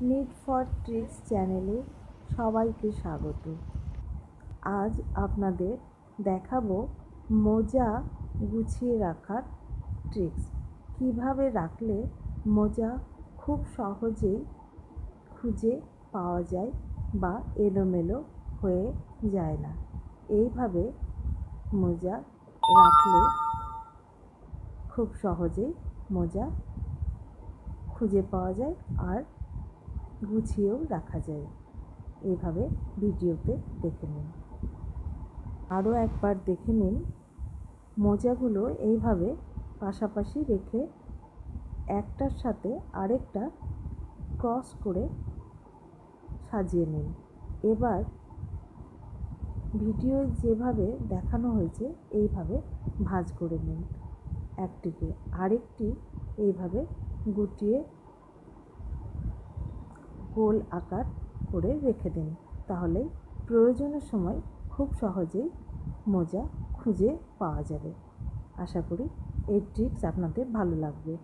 Need for tricks চ্যানেলে সবাইকে স্বাগত। আজ আপনাদের দেখাবো মোজা গুছিয়ে রাখার ট্রিক্স কীভাবে রাখলে মোজা খুব সহজেই খুঁজে পাওয়া যায় বা এলোমেলো হয়ে যায় না? এইভাবে মোজা রাখলে খুব সহজেই মোজা খুঁজে পাওয়া যায় আর গুছিয়েও রাখা যায়। এইভাবে ভিডিওতে দেখে নিন। আরও একবার দেখে নিন, মোজাগুলো এইভাবে পাশাপাশি রেখে একটার সাথে আরেকটা ক্রস করে সাজিয়ে নিন। এবার ভিডিওয় যেভাবে দেখানো হয়েছে, এইভাবে ভাঁজ করে নিন। একটিকে আরেকটি এইভাবে গুটিয়ে গোল আকার করে রেখে দিন। তাহলে প্রয়োজনের সময় খুব সহজেই মোজা খুঁজে পাওয়া যাবে। আশা করি এই ট্রিক্স আপনাদের ভালো লাগবে।